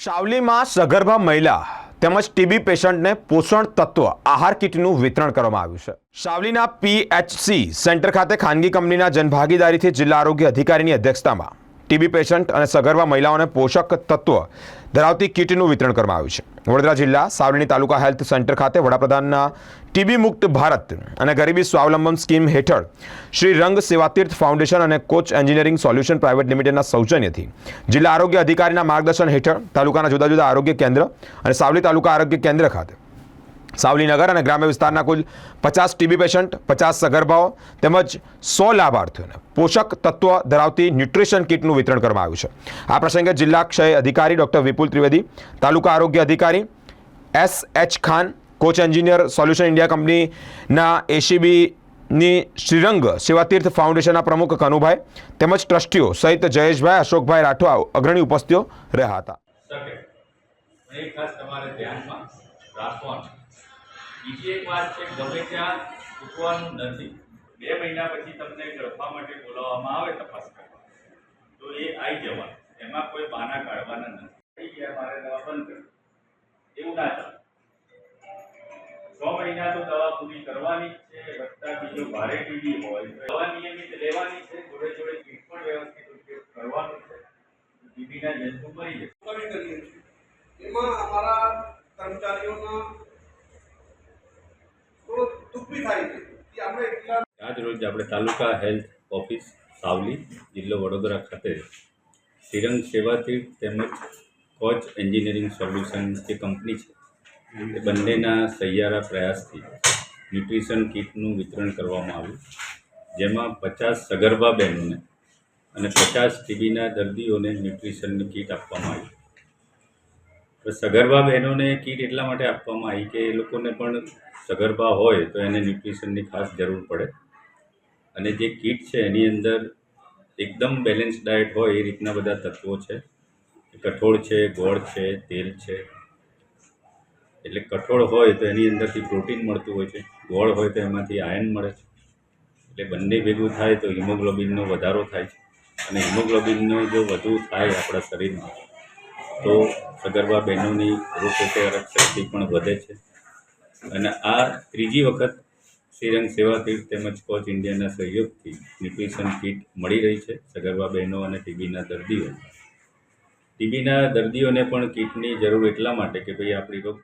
શાવલીમાં સગર્ભા મહિલા તેમજ ટીબી પેશન્ટને પોષણ તત્વ આહાર કીટનું વિતરણ કરવામાં આવ્યું છે. શાવલીના પીએચસી સેન્ટર ખાતે ખાનગી કંપનીના જનભાગીદારીથી જિલ્લા આરોગ્ય અધિકારીની અધ્યક્ષતામાં ટીબી પેશન્ટ અને સગર્ભા મહિલાઓને પોષક તત્વ ધરાવતી કીટનું વિતરણ કરવામાં આવ્યું છે. વડોદરા જિલ્લા સાવલીની તાલુકા હેલ્થ સેન્ટર ખાતે વડાપ્રધાનના ટીબી મુક્ત ભારત અને ગરીબી સ્વાવલંબન સ્કીમ હેઠળ શ્રી રંગ સેવાતીર્થ ફાઉન્ડેશન અને કોચ એન્જિનિયરિંગ સોલ્યુશન પ્રાઇવેટ લિમિટેડના સૌજન્યથી જિલ્લા આરોગ્ય અધિકારીના માર્ગદર્શન હેઠળ તાલુકાના જુદા જુદા આરોગ્ય કેન્દ્ર અને સાવલી તાલુકા આરોગ્ય કેન્દ્ર ખાતે સાવલીનગર અને ગ્રામ્ય વિસ્તારના કુલ પચાસ ટીબી પેશન્ટ, પચાસ સગર્ભાઓ તેમજ સો લાભાર્થીઓને પોષક તત્વ ધરાવતી ન્યુટ્રિશન કિટનું વિતરણ કરવામાં આવ્યું છે. આ પ્રસંગે જિલ્લા ક્ષય અધિકારી ડૉક્ટર વિપુલ ત્રિવેદી, તાલુકા આરોગ્ય અધિકારી S H Khan, coach engineer solution India કંપનીના એસીબીની શ્રીરંગ સેવાતીર્થ ફાઉન્ડેશનના પ્રમુખ કનુભાઈ તેમજ ટ્રસ્ટીઓ સહિત જયેશભાઈ, અશોકભાઈ રાઠવા અગ્રણી ઉપસ્થિતિઓ રહ્યા હતા. રાખવાનું બીજી એક વાત છે, ગમે ત્યાં ચૂકવાનું નથી. બે મહિના પછી તમને ગળફા માટે બોલાવવામાં આવે તપાસ કરવા. તો એ આવી જવાનું. એમાં કોઈ બહાના કાઢવાના નથી. ગયા, મારે દવા બંધ કરી. એવું ના ચાલે. છ મહિના તો દવા પૂરી કરવાની છે વત્તા બીજો ભારે પીડી હોય દવા નિયમિત લેવાની છે, જોડે જોડે પણ વ્યવસ્થિત ઉપયોગ કરવાનો છે. ટીબીના જંતુ મરી જશે. એમાં અમારા કર્મચારીઓના થોડો દુઃખ બી થાય છે કે આપણે એટલા આજ રોજ આપણે તાલુકા હેલ્થ ઓફિસ સાવલી જિલ્લો વડોદરા ખાતે સિરંગ સેવાથી તેમજ કોચ એન્જિનિયરિંગ સોલ્યુશન જે કંપની છે, એ બંનેના સહિયારા પ્રયાસથી ન્યુટ્રિશન કીટનું વિતરણ કરવામાં આવ્યું. જેમાં પચાસ સગર્ભા બહેનોને અને પચાસ ટીબીના દર્દીઓને ન્યુટ્રિશનની કીટ આપવામાં આવી. તો સગર્ભા બહેનોને કીટ એટલા માટે આપવામાં આવી કે એ લોકોને પણ સગર્ભા હોય તો એને ન્યુટ્રિશનની ખાસ જરૂર પડે. અને જે કીટ છે એની અંદર એકદમ બેલેન્સ ડાયટ હોય એ રીતના બધા તત્વો છે. કઠોળ છે, ગોળ છે, તેલ છે. એટલે કઠોળ હોય તો એની અંદરથી પ્રોટીન મળતું હોય છે. ગોળ હોય તો એમાંથી આયન મળે છે. એટલે બંને ભેગું થાય તો હિમોગ્લોબિનનો વધારો થાય છે. અને હિમોગ્લોબિનનો જો વધુ થાય આપણા શરીરમાં તો સગર્ભા બહેનોની રોગપ્રતિકારક શક્તિ પણ વધે છે. અને આ ત્રીજી વખત શ્રીરંગ સેવા તીર્થ તેમજ કોચ ઇન્ડિયાના સહયોગથી ન્યુટ્રિશન કીટ મળી રહી છે સગર્ભા બહેનો અને ટીબીના દર્દીઓ ટીબીના દર્દીઓને પણ કીટની જરૂર એટલા માટે કે ભાઈ આપણી રોગ